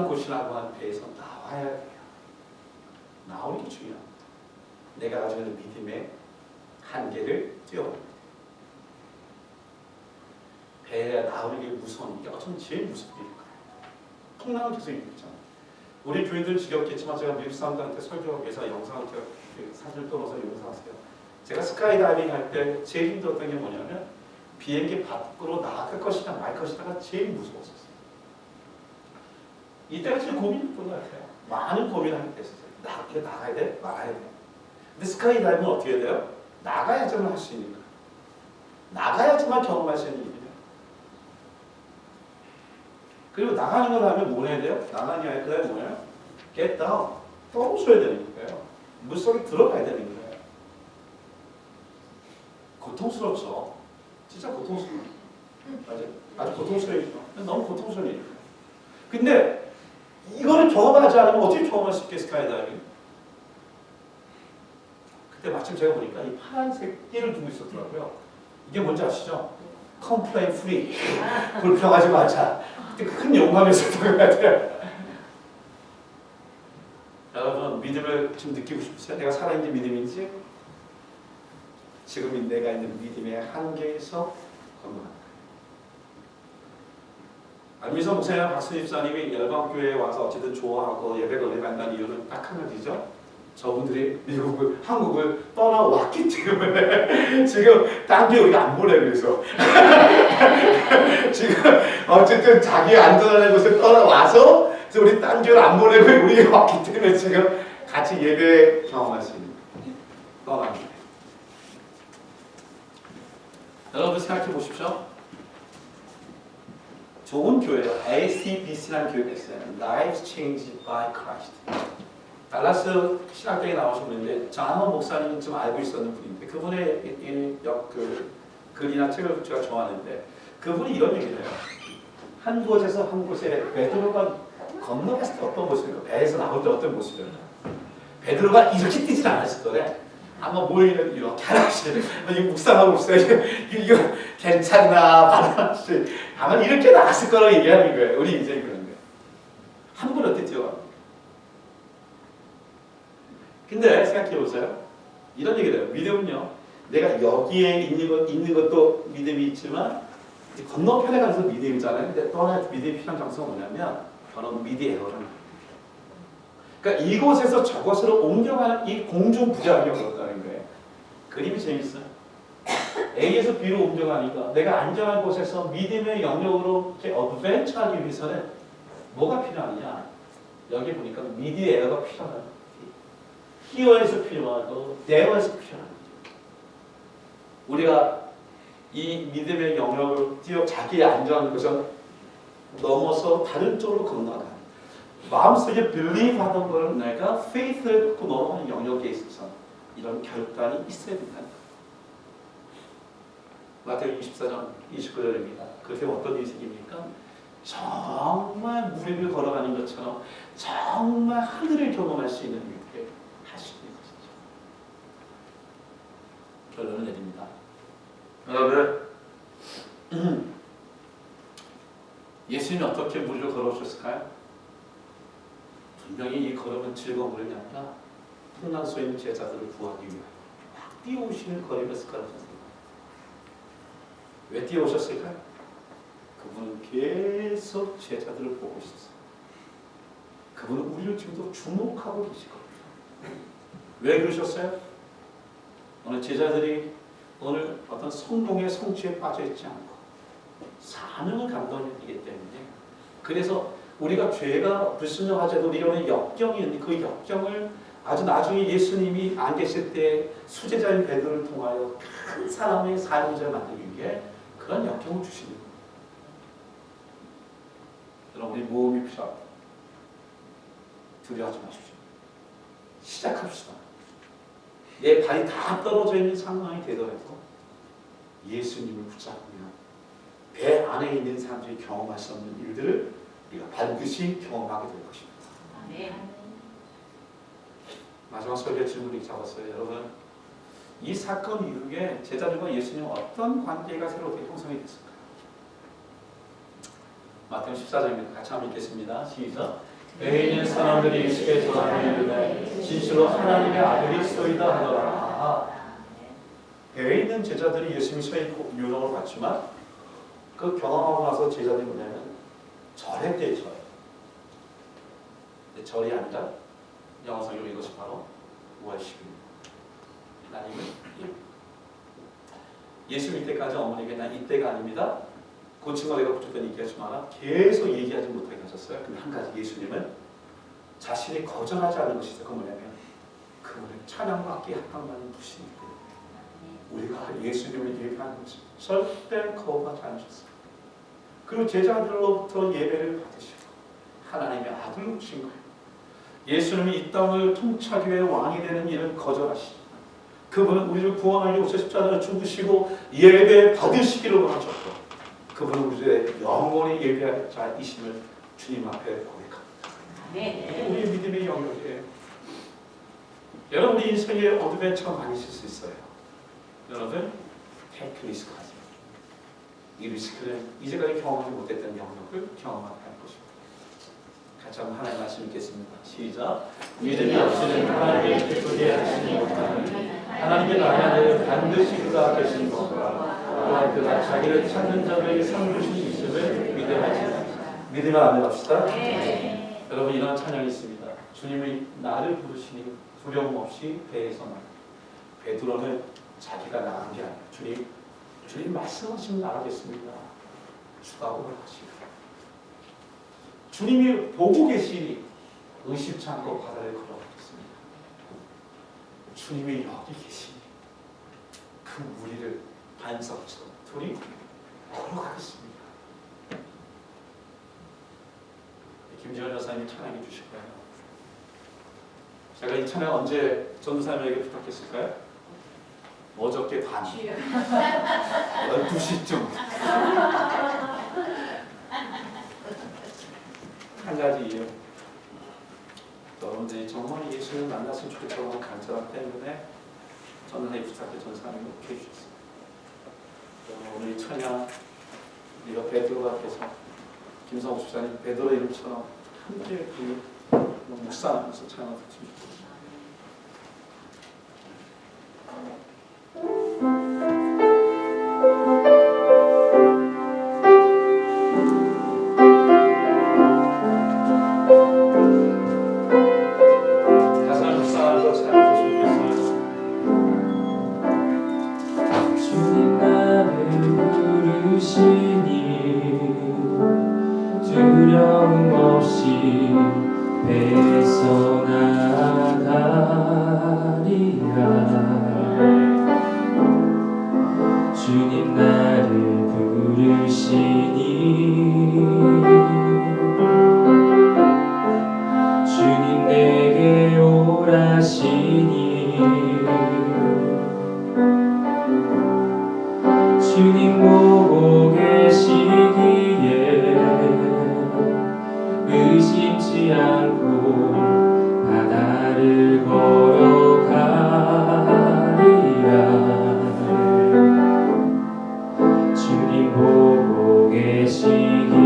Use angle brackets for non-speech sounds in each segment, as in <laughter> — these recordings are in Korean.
곳이라고 하는 배에서 나와야 돼요. 나오는 게 중요합니다. 내가 가지고 있는 믿음의 한계를 뛰어봅니다. 배에 나오는 게 무서운 게 어쩌면 제일 무섭게 일까요? 통나무 계속 있잖아요. 우리 교인들 지겹겠지만 제가 미국 사람들한테 설교하기 위해서 영상을 제가 그 사진을 떠서 영상하세요. 제가 스카이다이빙 할 때 제일 힘들었던 게 뭐냐면 비행기 밖으로 나갈 것이냐 말 것이냐가 제일 무서웠었어요. 이때가 제일 고민이었던 것 같아요. 많은 고민을 하게 됐었어요. 나, 이거 나가야 돼? 말아야 돼? 근데 스카이 다이빙은 어떻게 돼요? 나가야지만 할 수 있는 거예요. 나가야지만 경험할 수 있는 일이에요. 그리고 나가는 걸 하면 뭐 해야 돼요? 나가는 게 그다음에 뭐예요? Get down. 떨어져야 되는 거예요. 물속에 들어가야 되는 거예요. 고통스럽죠. 진짜 고통스러워요. 맞아요. 아주 고통스러워요. 너무 고통스러운 일이에요. 근데 이거를 경험하지 않으면 어떻게 경험할 수 있겠어요, 스카이다이빙? 그때 마침 제가 보니까 이 파란색 띠를 두고 있었더라고요. 이게 뭔지 아시죠? 컴플레인 프리. 불평하지 마자. 그때 큰 영감이 있었던 것 같아요. 여러분 믿음을 좀 느끼고 싶으세요? 내가 살아있는 믿음인지 지금 내가 있는 믿음의 한계에서 건너간다. 안미선 목사님, 박순희 집사님이 열방교회에 와서 어쨌든 좋아하고 예배를 올려간다는 이유는 딱 한 가지죠. 저분들이 미국을, 한국을 떠나왔기 때문에 <laughs> 지금 딴데 우리가 안 보내 그래서 <laughs> 지금 어쨌든 자기 안전한 곳에 떠나와서 우리 딴 교회를 안 보내고 우리가 왔기 때문에 지금 같이 예배 경험할 수 있는 떠납니다. 여러분 생각해 보십시오. 좋은 교회요. ACBC라는 교회가 있어요. Lives Changed by Christ. 달라스 신학교에 나오셨는데 장원 목사님 좀 알고 있었는 분인데 그분의 이- 이 역- 그 글이나 책을 제가 좋아하는데 그분이 이런 얘기를 해요. 한 곳에서 한 곳에 베드로가 건너갔을 때 어떤 모습일까? 배에서 나올 때 어떤 모습일까? 베드로가 이렇게 뛰진 않았을 거래. 아마 모이는 이렇게 하나씩 이거 묵상하고 있어요. 이거, 괜찮나 바라씩 아마 이렇게 나왔을 거라고 얘기하는 거예요. 우리 인생이 그런 거예요. 한분 어떻게 뛰어갑니까? 근데 생각해 보세요. 이런 얘기를 해요. 믿음은요. 내가 여기에 있는 것 있는 것도 믿음이 있지만 이제 건너편에 가서 믿음이잖아요. 근데 또 하나 믿음이 필요한 장소가 뭐냐면 바로 미디에어라는 거예요. 그러니까 이곳에서 저곳으로 옮겨가는 이 공중 거예요. 그림이 재밌어요. A에서 B로 옮겨가니까 내가 안전한 곳에서 믿음의 영역으로 어드벤처하기 위해서는 뭐가 필요하냐? 여기 보니까 미디에어가 필요하다. 히어에서 필요하고 데어에서 거죠. 우리가 이 믿음의 영역을 뛰어 자기의 안전한 곳을 넘어서 다른 쪽으로 건너가는 마음속에 believe 하던 걸 내가 faith를 넘어가는 영역에 있어서 이런 결단이 있어야 된다는 거예요. 마태복 24장 29절입니다. 그게 어떤 인식입니까? 정말 무리를 걸어가는 것처럼 정말 하늘을 경험할 수 있는 일을 하시는 것이죠. 결론을 내립니다. 여러분, <clears throat> 예수님이 어떻게 무리를 걸어오셨을까요? 분명히 이 걸음은 즐거움을 아니라 풍랑소에 있는 제자들을 구하기 위하여 막 뛰어오시는 거라고 생각합니다. 왜 뛰어오셨을까요? 그분은 계속 제자들을 보고 있었어요. 그분은 우리를 지금도 주목하고 겁니다. 왜 그러셨어요? 오늘 제자들이 오늘 어떤 성공의 성취에 빠져 있지 않고 사명을 감당했기 때문에 그래서 우리가 죄가 불순종하자도 우리가 역경이 있는데 그 역경을 아주 나중에 예수님이 안 계실 때 수제자인 베드로를 통하여 큰 사람의 삶을 만들기 위해 그런 역경을 주시는 거예요. 여러분 우리 모험이 필요합니다. 두려워하지 마십시오. 시작합시다. 내 발이 다 떨어져 있는 상황이 되더라도 예수님을 붙잡으면 배 안에 있는 사람들이 경험할 수 없는 일들을 우리가 반드시 경험하게 될 것입니다. 아멘. 마지막 설교 질문이 잡았어요. 여러분, 이 사건 이후에 제자들과 예수님 어떤 관계가 새롭게 형성이 됐을까요? 마태복음 14장입니다. 같이 한번 읽겠습니다. 시작. 있는 사람들이 예수께서 하나님의 진실로 하나님의 아들이 소이다 하더라. 아하. 배에 있는 제자들이 예수님이 서 있고 유령을 봤지만 그 경험하고 나서 제자들이 뭐냐면 절에 대해 절. 절이 아니라 영어성으로 이것이 바로 월십입니다. 하나님을 예수님 때까지 어머니가 난 이때가 아닙니다. 고친거 내가 붙였더니 얘기하지 마라. 계속 얘기하지 못하게 하셨어요. 근데 한 가지 예수님은 자신이 거절하지 않은 것이 있어요. 그 뭐냐면 그분은 함께 합당하는 분이기 때문에 우리가 예수님을 예배하는 것을 절대 거부하지 않으셨어요. 그리고 제자들로부터 예배를 받으시고 하나님의 아들로 오신 거예요. 예수님이 이 땅을 통치하기 위해 왕이 되는 일을 거절하시고 그분은 우리를 구원하기 위해 십자가를 죽으시고 예배 받으시기를 원하셨고 그분은 우리의 영원히 예배할 자이심을 주님 앞에 고백합니다. 이게 우리의 믿음의 영역이에요. 여러분의 인생에 어드벤처가 많이 있을 수 있어요. 여러분 테이크 리스크 하세요. 이 리스크는 이제까지 경험하지 못했던 영역을 경험하게 할 것입니다. 같이 한번 하나님 말씀 읽겠습니다. 시작. 믿음이 없이는 하나님의 기쁘게 하시니 하나님의 나라를 반드시 그가 계신 것과 또한 그가 자기를 찾는 자들에게 상 주신 있음을 믿음하지 믿으면 아멘 합시다. 여러분 이런 찬양이 있습니다. 주님이 나를 부르시니 두려움 없이 배에서 나. 베드로는 자기가 나간 게 아니야. 주님, 주님 말씀하시면 나가겠습니다. 주가 오라하시고 주님이 보고 계시니 의심치 않고 바다를 걸어가겠습니다. 주님이 여기 계시니 그 무리를 반석처럼 둘이 걸어가겠습니다. 김지현 여사님이 찬양해 주실 거예요. 제가 이 찬양 언제 전도사님에게 부탁했을까요? 어저께 밤 12시쯤 <laughs> 한 가지 이유 여러분들이 정말 예수를 만났으면 좋겠다고 하는 간절함 때문에 전도사님 부탁해 전사님을 오케이 여러분 오늘 이 찬양 우리가 베드로가 돼서 김성호 집사님 베드로 이름처럼 함께 그 묵상하면서 찬양을 듣습니다 주님 보고 계시기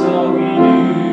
all we do.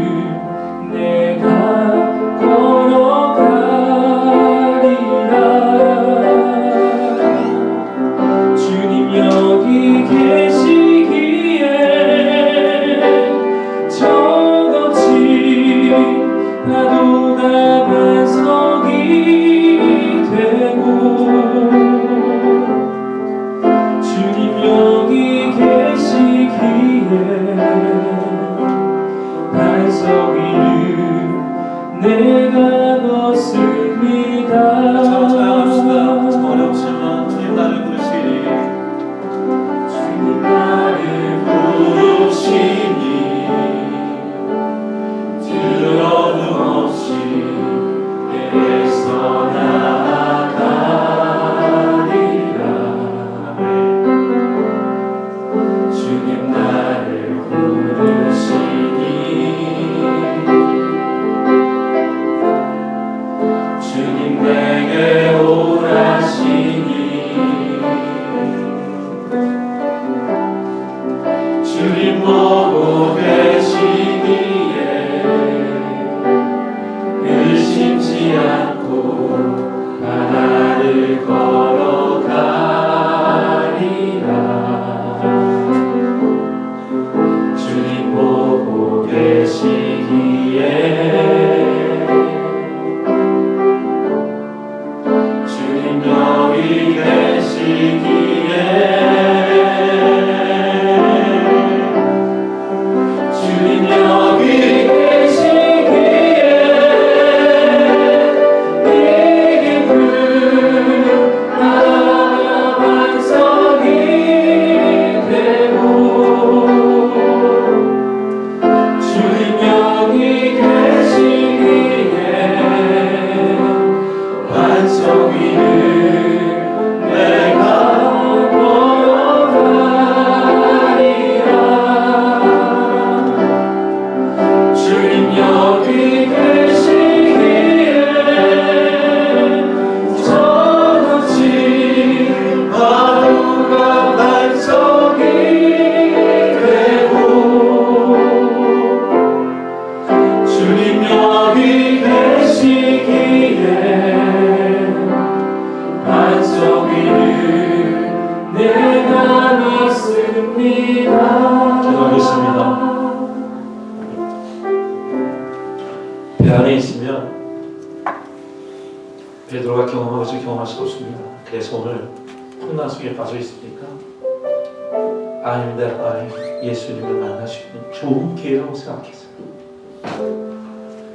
기회라고 생각했어요.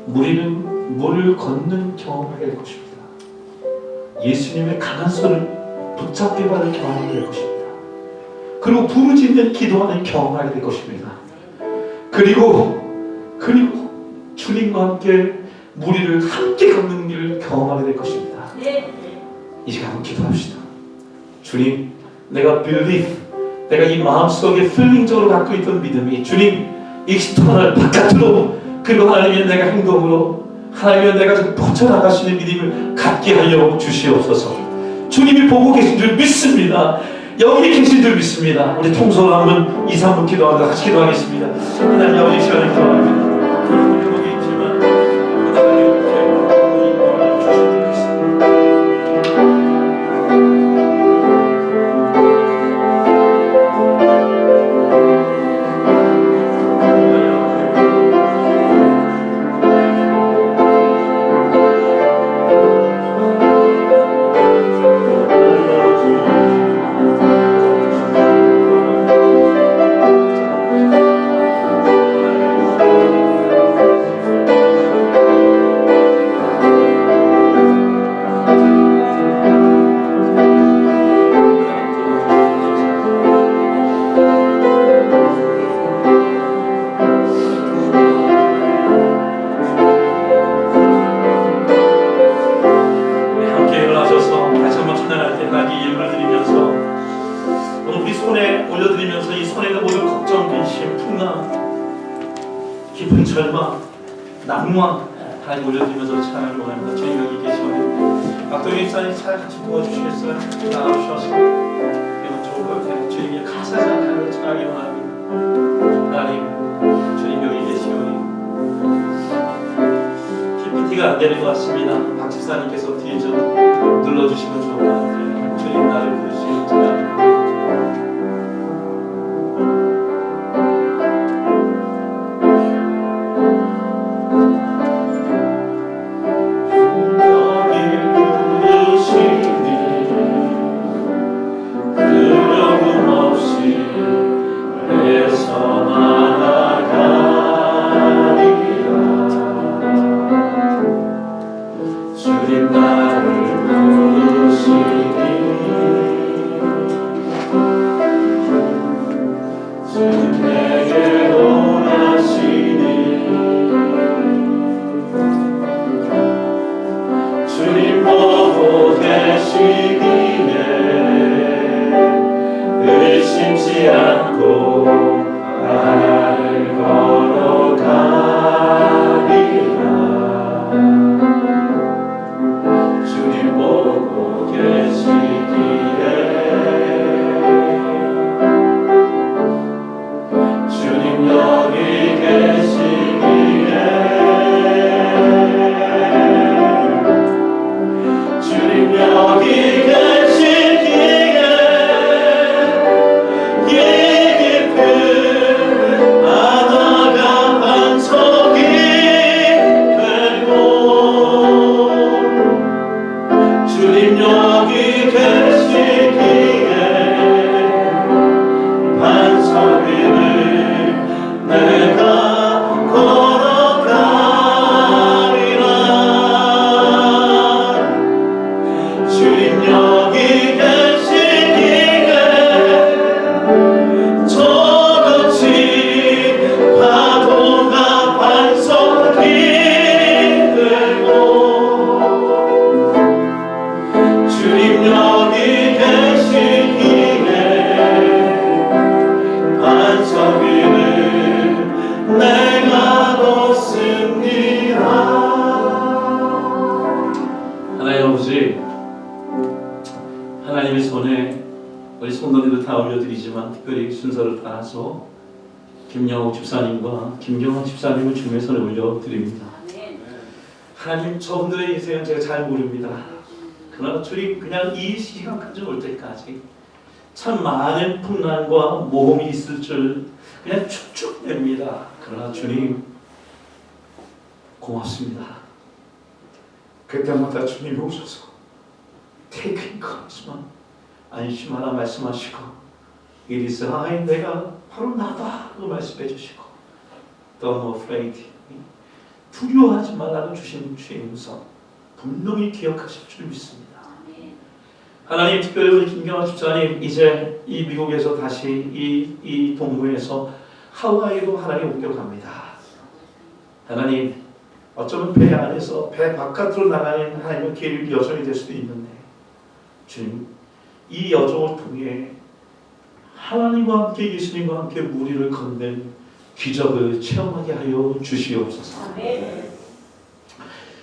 우리는 물을 걷는 경험을 할 것입니다. 예수님의 강한 손을 붙잡게 받는 경험을 할 것입니다. 그리고 부르짖는 기도하는 경험을 하게 될 것입니다. 그리고 그리고 주님과 함께 무리를 함께 걷는 일을 경험하게 될 것입니다. 이 시간 한번 기도합시다. 주님, 내가 believe, 내가 이 마음속에 필링적으로 갖고 있던 믿음이 주님 익스터널 바깥으로 그리고 하나님의 내가 행동으로 하나님의 내가 좀 뻗쳐나가시는 믿음을 갖게 하여 주시옵소서. 주님이 보고 계신 줄 믿습니다. 여기 계신 줄 믿습니다. 우리 통솔 한번 2, 3분 기도하다 같이 기도하겠습니다. 하나님 아버지 시간을 기도합니다. 하나님 주님 여기 계시오니 안 되는 것 같습니다. 박 집사님께서 뒤에 좀 눌러주시면 좋을 것 같아요. 주님 나를 부르시 주님 나를 부르시니 다 올려드리지만 특별히 순서를 따라서 김영옥 집사님과 김경환 집사님을 손에 올려드립니다. 하나님 저분들의 인생은 제가 잘 모릅니다. 그러나 주님 그냥 이 시간까지 올 때까지 참 많은 풍랑과 모험이 있을 줄 그냥 축축됩니다. 그러나 주님 고맙습니다. 그때마다 주님이 오셔서 Take encouragement 안심하라 말씀하시고 It is I 내가 바로 나다 고 말씀해 주시고 Don't afraid 두려워하지 말라고 주신 주의 음성 분명히 기억하실 줄 믿습니다. 하나님 특별히 우리 김경화 집사님 이제 이 미국에서 다시 이, 이 동부에서 하와이로 하나님 옮겨갑니다. 하나님 어쩌면 배 안에서 배 바깥으로 나가는 하나님의 길 여정이 될 수도 있는데 주님 이 여정을 통해 하나님과 함께 예수님과 함께 무리를 걷는 기적을 체험하게 하여 주시옵소서.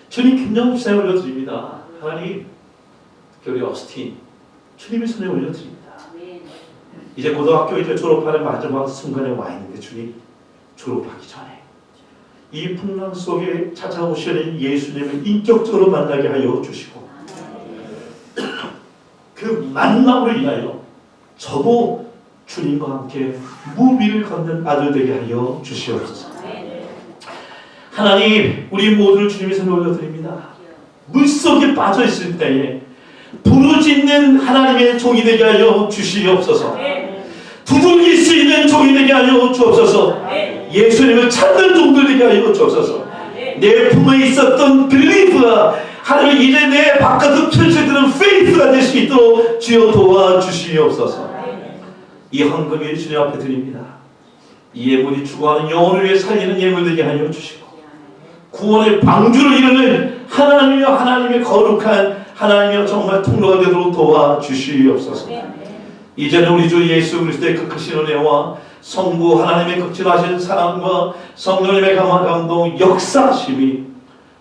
주님 김영우 집사에 올려드립니다. 하나님 교리 어스틴 주님의 손에 올려드립니다. 이제 고등학교 이제 졸업하는 마지막 순간에 와 있는데 주님 졸업하기 전에 이 풍랑 속에 찾아오시는 예수님을 인격적으로 만나게 하여 주시고 그 만남으로 인하여 저도 주님과 함께 무비를 걷는 아들 되게 하여 주시옵소서. 하나님 우리 모두를 주님의 손에 올려드립니다. 물속에 빠져 있을 때에 부르짖는 하나님의 종이 되게 하여 주시옵소서. 두들길 수 있는 종이 되게 하여 주옵소서. 예수님을 찾는 종들 되게 하여 주옵소서. 내 품에 있었던 빌리브가 하나님 이제 내 바깥으로 펼쳐드는 페이스가 될 수 있도록 주여 도와주시옵소서. 이 헌금을 주님 앞에 드립니다. 이 예물이 추구하는 영혼을 위해 살리는 예물 되게 하여 주시고 구원의 방주를 이루는 하나님이여 하나님의 거룩한 하나님이여 정말 통로가 되도록 도와주시옵소서. 이제는 우리 주 예수 그리스도의 그 크신 은혜와 성부 하나님의 극진하신 사랑과 성령님의 강한 감동 역사심이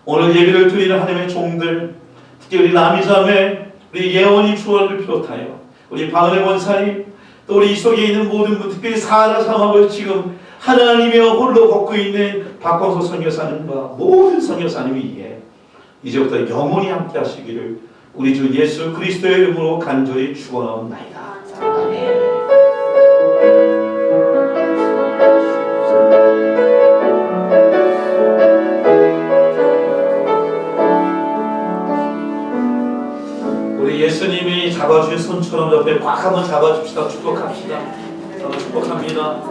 오늘 예배를 드리는 하나님의 종들 특히 우리 남이자매 우리 예원이 주원을 비롯하여 우리 박은혜 원사님 또 우리 이 속에 있는 모든 분 특별히 사나 상황을 지금 하나님이여 홀로 걷고 있는 박광석 선교사님과 모든 선교사님이 예 이제부터 영원히 함께 하시기를 우리 주 예수 그리스도의 이름으로 간절히 축원하옵나이다. 손처럼 옆에 꽉 한번 잡아줍시다. 축복합시다. 축복합니다.